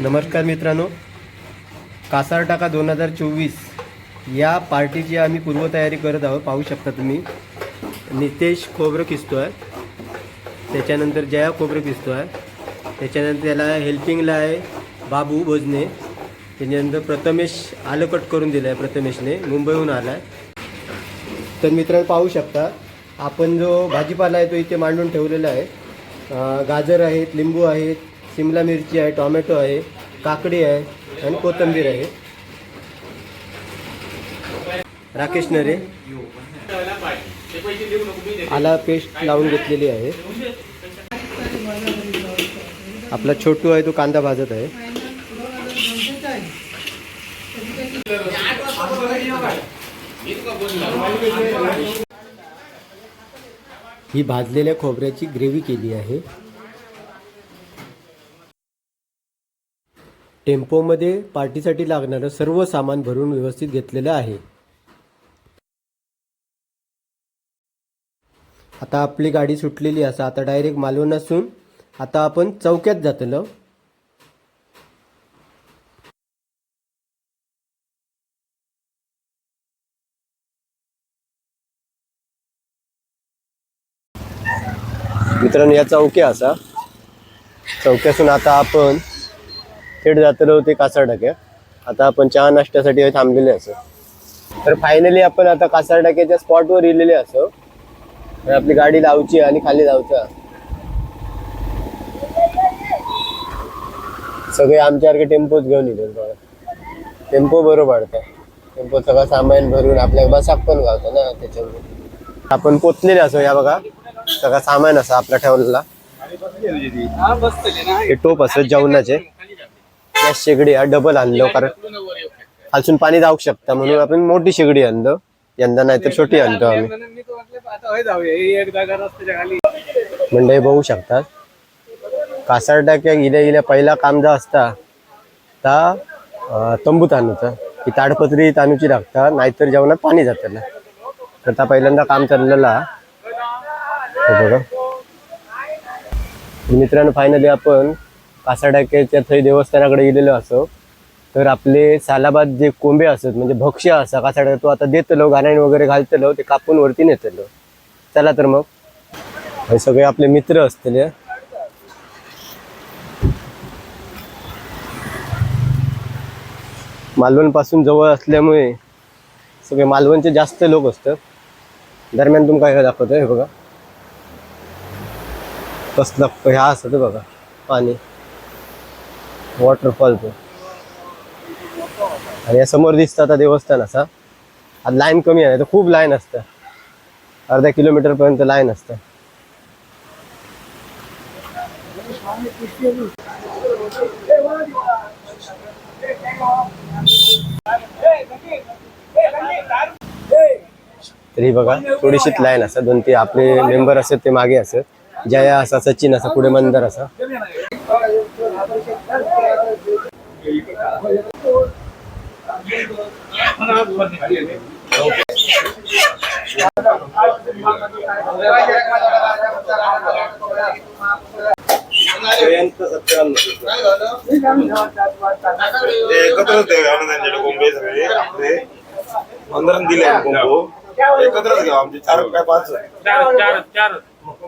नमस्कार मित्रांनो. कासार टाका दोन हजार चोवीस या पार्टीची आम्ही पूर्वतयारी करत आहोत. पाहू शकता तुम्ही. नितेश खोबरं किसतो आहे त्याच्यानंतर जया खोबरं किसतो आहे त्याच्यानंतर त्याला हेल्पिंगला आहे बाबू भोजने. त्याच्यानंतर प्रथमेश आलं कट करून दिलं आहे प्रथमेशने. मुंबईहून आला आहे तर मित्रांनो पाहू शकता. आपण जो भाजीपाला आहे तो इथे मांडून ठेवलेला आहे. गाजर आहेत लिंबू आहेत शिमला मिरची आहे टॉमॅटो आहे काकडी आहे आणि कोथिंबीर आहे. राकेश नरे. आला पेस्ट लावून घेतलेली आहे. आपला छोटू आहे तो कांदा भाजत आहे. ही भाजलेल्या खोबऱ्याची ग्रेव्ही केली आहे. टेम्पोमध्ये पार्टीसाठी लागणारं सर्व सामान भरून व्यवस्थित घेतलेलं आहे. आता आपली गाडी सुटलेली असा आता डायरेक्ट मालवण असून आता आपण चौक्यात जातलो. मित्रांनो या चौक्या असा. चौक्यासून आता आपण थेट जातलो ते कासार टाक्या आता आपण चहा नाश्त्यासाठी थांबलेले असो. तर फायनली आपण आता कासार टाक्याच्या स्पॉटवर इलेले असो. आणि आपली गाडी लावची आणि खाली जाऊचा. सगळे आमच्यासारखे टेम्पोच घेऊन येतो बघा टेम्पो बरोबर टेम्पो सगळं सामान भरून आपल्या बसाक पण गावतं ना त्याच्यामुळे. आपण पोचलेले असो या बघा. सगळं सामान असं आपला ठेवलेला. हे टोप असत जेवणाचे. त्या शेगडी हा डबल आणलो कारण खालसून पाणी जाऊ शकता म्हणून आपण मोठी शेगडी आणलो. यंदा नाही तर छोटी आणतो आम्ही. हे बघू शकतात कासार टाक्या गेल्या गेल्या पहिला काम जो असता ता अं, तंबूत आणूचा ही ताडपत्री तांदूची लागता नाहीतर जेवणात पाणी जातलं तर त्या पहिल्यांदा काम चाललेला. बघा. मित्रांनो फायनली आपण कासाडाक्याच्या थंय देवस्थानाकडे गेलेलो असो तर आपले सालाबाद जे कोंबे असत म्हणजे भक्ष्य असा कासाडा तो आता देतलो गाण्याने वगैरे घालतलो ते कापून वरती नेतलो. चला तर मग. हे सगळे आपले मित्र असतले मालवणपासून जवळ असल्यामुळे सगळे मालवणचे जास्त लोक असतात. दरम्यान तुमका काय दाखवतोय हे बघा. कसलं ह्या असत बघा पाणी. वॉटरफॉल तो. आणि या समोर दिसतं आता देवस्थान असा. आज लाईन कमी आहे तर खूप लाईन असतं. अर्धा किलोमीटर पर्यंत लाईन असतं. तरी बघा थोडीशीच लाईन असा दोन ते आपले मेंबर असत ते मागे असत जया असा सचिन असा पुढे मंदर असा. ते एकत्र होते आनंदांचे कोंबे सगळे आपले. पंधरा दिले कोंबो एकत्रच घेऊ आमचे चार काय पाच.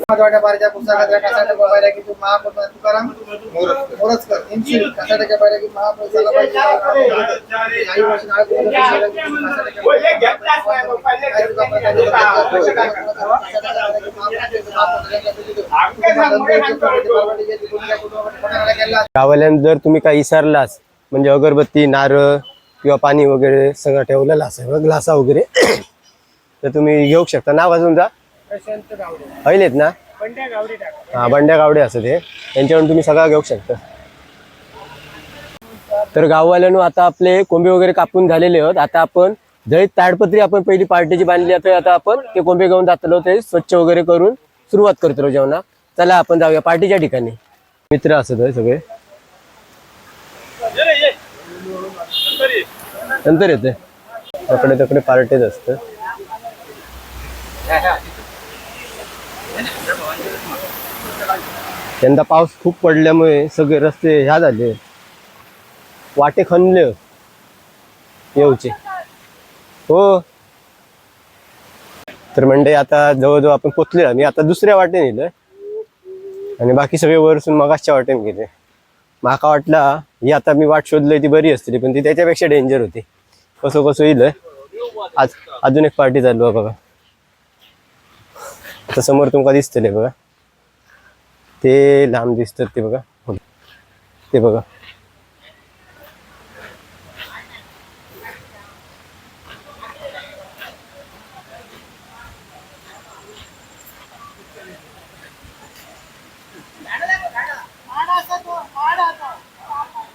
बारीच्या पुस्तकातल्या की तू तुकाराम मोरजकर की गावाल्यान जर तुम्ही काही विसरलास म्हणजे अगरबत्ती नारळ किंवा पाणी वगैरे सगळं ठेवलेलं असेल ग्लासा वगैरे तर तुम्ही घेऊ शकता. नाव वाजून जा. पहिलेत ना? हा बंड्या गावडे असं ते. त्यांच्याकडून तुम्ही सगळं घेऊ शकता. तर गाववाल्यानं आता आपले कोंबे वगैरे कापून झालेले आहोत. आता आपण जळीत ताडपत्री आपण पहिली पार्टीची बांधली आता आता आपण ते कोंबे घेऊन जातलो ते स्वच्छ वगैरे करून सुरुवात करतो जेवणा चला आपण जाऊया पार्टीच्या ठिकाणी. मित्र असत सगळे. नंतर येते. तकडे तकडे पार्टीच असतं. यंदा पाऊस खूप पडल्यामुळे सगळे रस्ते ह्या झाले. वाटे खणले. येऊचे. हो. तर म्हणजे आता जवळजवळ आपण पोचले मी आता दुसऱ्या वाटेने नेलं आणि बाकी सगळे वरसून मगाच्या वाटेने गेले. माका वाटला ही आता मी वाट शोधली ती बरी असतली पण ती त्याच्यापेक्षा डेंजर होती. कसं कसं येईल आज अजून एक पार्टी चालू आहे बघा. आता समोर तुमका दिसतले बघा. ते लांब दिसतात ते बघा. ते बघा.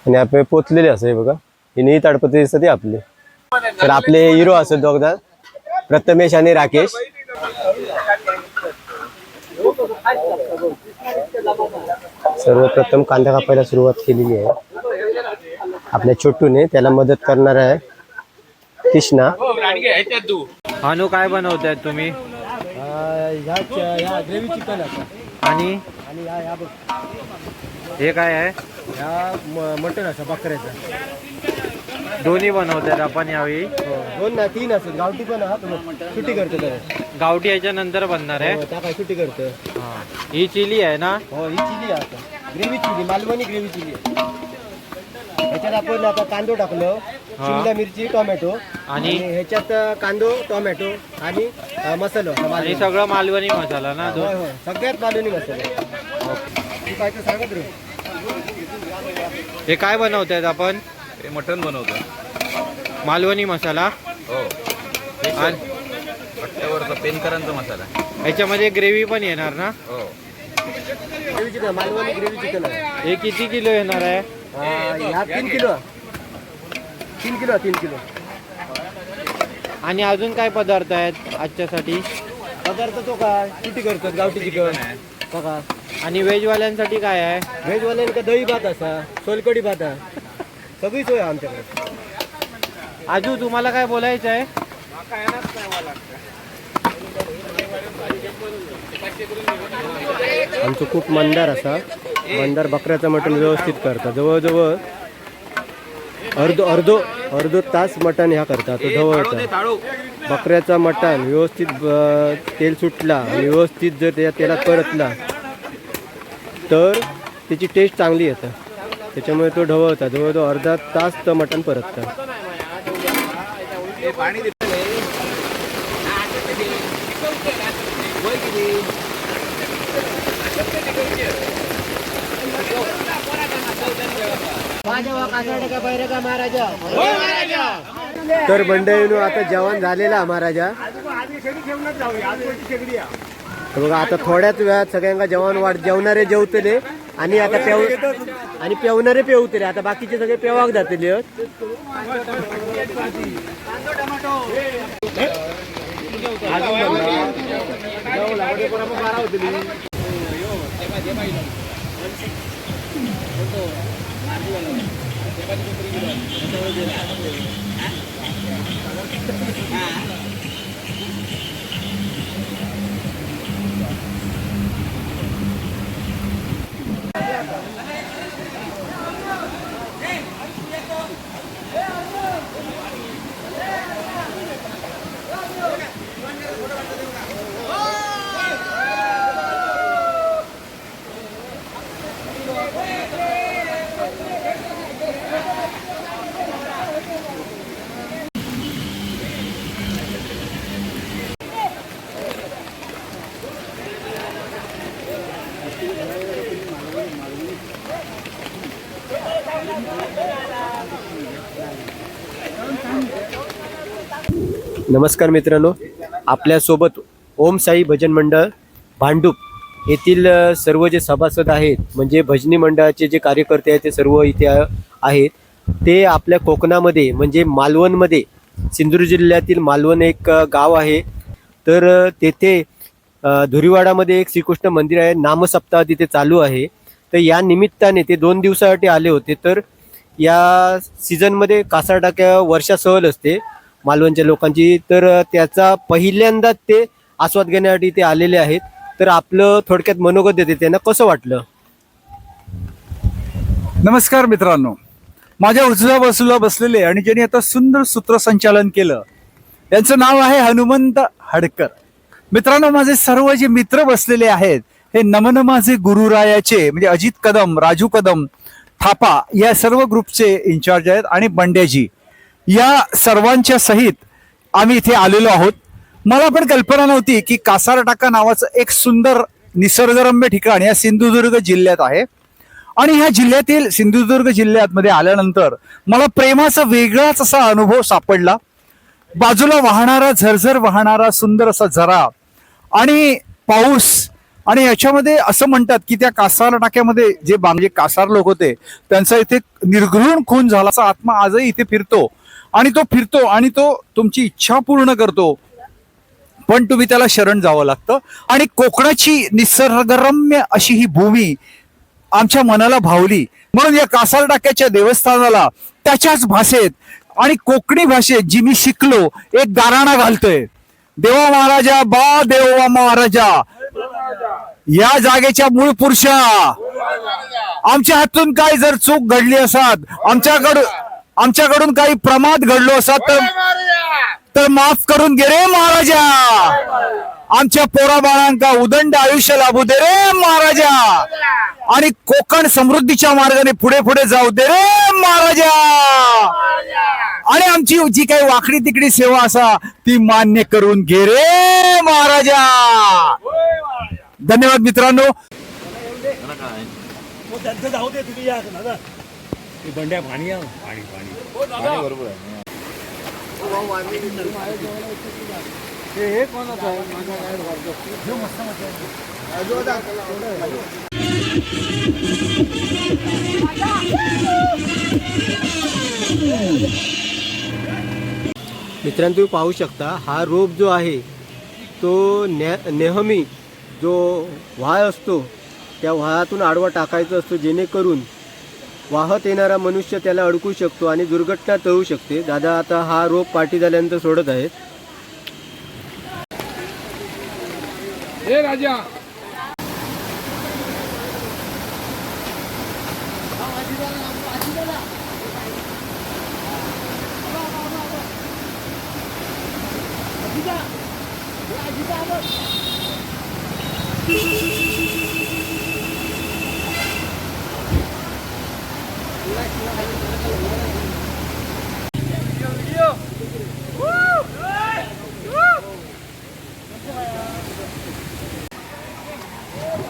आणि आपण पोचलेले असं बघा. ही नी ताडपत्री दिसतात आपली. तर आपले हिरो असत दोघदा प्रथमेश आणि राकेश. सर्वप्रथम कांदा कापायला सुरुवात केलेली आहे. आपल्या छोटूने त्याला मदत करणार आहे. कृष्णा. अनु काय बनवताय तुम्ही? ग्रेव्ही चिकन आणि? आणि या या बघ हे काय आहे? या मटन असं बकऱ्याचं दोन्ही बनवतात आपण यावेळी. दोन ना तीन असत गावठी पण हा सुट्टी करतो गावठी याच्या नंतर बनणार आहे. हो, त्या काय सुट्टी करतो. हा. ही चिली आहे ना? हो ही चिली आहे आता. Gravy chilli Malvani gravy chilli ह्याच्यात आपण आता कांदो टाकलो. शिमला मिरची टोमॅटो. आणि? ह्याच्यात कांदो टोमॅटो आणि अ, मसालो आणि मालवणी. सगळं मालवणी मसाला ना? होय होय. सगळ्यात मालवणी मसाला. तू काय सांगत रे हे काय बनवतायत आपण? हे मटण बनवतो. मालवणी मसाला. हो. आणि पट्ट्यावरचा पेनकरांचा मसाला. ह्याच्यामध्ये ग्रेव्ही पण येणार ना? हो. Gravy chicken Malvani gravy chicken आहे. हे किती किलो येणार आहे? ह्या तीन किलो. तीन किलो तीन किलो. आणि अजून काय पदार्थ आहेत आजच्यासाठी? पदार्थ तो काय? सुट्टी करतात गावठी चिकन? बघा. आणि व्हेजवाल्यांसाठी काय आहे? व्हेजवाल्यांका दही भात असा? सोलकडी भात आहे. सगळी सोय आहे आमच्याकडे. आजू तुम्हाला काय बोलायचं आहे? आमचं खूप मंदार असा. मंदार बकऱ्याचं मटण व्यवस्थित करता जवळजवळ अर्धो अर्धो अर्धो तास मटण ह्या करता तो जवळचा. बकऱ्याचा मटण व्यवस्थित ब- तेल सुटला आणि व्यवस्थित जर त्या तेलात परतला तर त्याची टेस्ट चांगली येतं. त्याच्यामुळे तो ढवळता जवळजवळ अर्धा तास तर मटण परततं. तर मंडळीनो आता जेवण झालेला महाराजा. तर बघा आता थोड्याच वेळात सगळ्यांना जेवण वाढ जेवणारे जेवतले. आणि आता पेव आणि पेवणारे पेवतले आता बाकीचे सगळे पेवाक जातले नमस्कार मित्रांनो. आपल्यासोबत ओम साई भजन मंडळ भांडूप येथील सर्व जे सभासद आहेत म्हणजे भजनी मंडळाचे जे कार्यकर्ते आहेत ते सर्व इथे आहेत. ते आपल्या कोकणामध्ये म्हणजे मालवणमध्ये सिंधुदुर्ग जिल्ह्यातील मालवण एक गाव आहे. तर तेथे धुरीवाडामध्ये एक श्रीकृष्ण मंदिर आहे. नामसप्ताह तिथे चालू आहे. तर या निमित्ताने ते दोन दिवसासाठी आले होते. तर या सीझनमध्ये कासाटाक्या वर्षा सहल असते. मालवणच्या लोकांची. तर त्याचा पहिल्यांदाच ते आस्वाद घेण्यासाठी ते आलेले आहेत. तर आपलं थोडक्यात मनोगत देते त्यांना. कसं वाटलं? नमस्कार मित्रांनो. माझ्या उजव्या बाजूला बसलेले आणि ज्यांनी आता सुंदर सूत्रसंचालन केलं यांचं नाव आहे हनुमंत हडकर. मित्रांनो माझे सर्व जे मित्र बसलेले आहेत हे नमन माझे गुरुरायाचे म्हणजे अजित कदम राजू कदम थापा या सर्व ग्रुपचे इन्चार्ज आहेत आणि बंड्याजी. या सर्वांच्या सहित आम्ही इथे आलेलो आहोत. मला पण कल्पना नव्हती की कासारटाका नावाचं एक सुंदर निसर्गरम्य ठिकाण या सिंधुदुर्ग जिल्ह्यात आहे. आणि ह्या जिल्ह्यातील सिंधुदुर्ग जिल्ह्यात मध्ये आल्यानंतर मला प्रेमाचा वेगळाच असा अनुभव सापडला. बाजूला वाहणारा झरझर वाहणारा सुंदर असा झरा आणि पाऊस आणि याच्यामध्ये असं म्हणतात की त्या कासार टाक्यामध्ये जे बा- म्हणजे कासार लोक होते त्यांचा इथे निर्घृण खून झाला असा आत्मा आजही इथे फिरतो. आणि तो फिरतो आणि तो तुमची इच्छा पूर्ण करतो. पण तुम्ही त्याला शरण जावं लागतं. आणि कोकणाची निसर्गरम्य अशी ही भूमी आमच्या मनाला भावली. म्हणून या कासार टाक्याच्या देवस्थानाला त्याच्याच भाषेत आणि कोकणी भाषेत जी मी शिकलो एक गाराणा घालतोय. देवा महाराजा बा देवा महाराजा. या जागेच्या मूळ पुरुषा. आमच्या हातून काय जर चूक घडली असत आमच्याकडून आमच्याकडून काही प्रमाद घडलो असत तर तर माफ करून घे रे महाराजा. आमच्या पोरा बाळांका उदंड आयुष्य लाभू दे रे महाराजा. आणि कोकण समृद्धीच्या मार्गाने पुढे पुढे जाऊ दे रे महाराजा. आणि आमची जी काही वाकडी तिकडी सेवा असा ती मान्य करून घे रे महाराजा. धन्यवाद मित्रांनो. मित्रांनो तुम्ही पाहू शकता हा रोप जो आहे तो ने नेहमी जो व्हाळ असतो त्या व्हाळातून आडवा टाकायचा असतो जेणेकरून वाहत येणारा मनुष्य त्याला अडकू शकतो आणि दुर्घटना टळू शकते. दादा आता हा रोप पाठी झाल्यानंतर सोडत आहेत.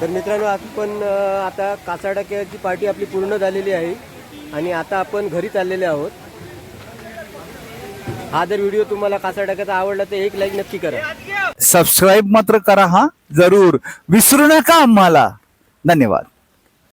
तर मित्रांनो आपण आता कासाडाक्याची पार्टी आपली पूर्ण झालेली आहे आणि आता आपण घरी चाललेले आहोत. हा जर व्हिडिओ तुम्हाला कासाडाक्याचा आवडला तर एक लाईक नक्की करा. सबस्क्राईब मात्र करा हा जरूर. विसरू नका आम्हाला. धन्यवाद.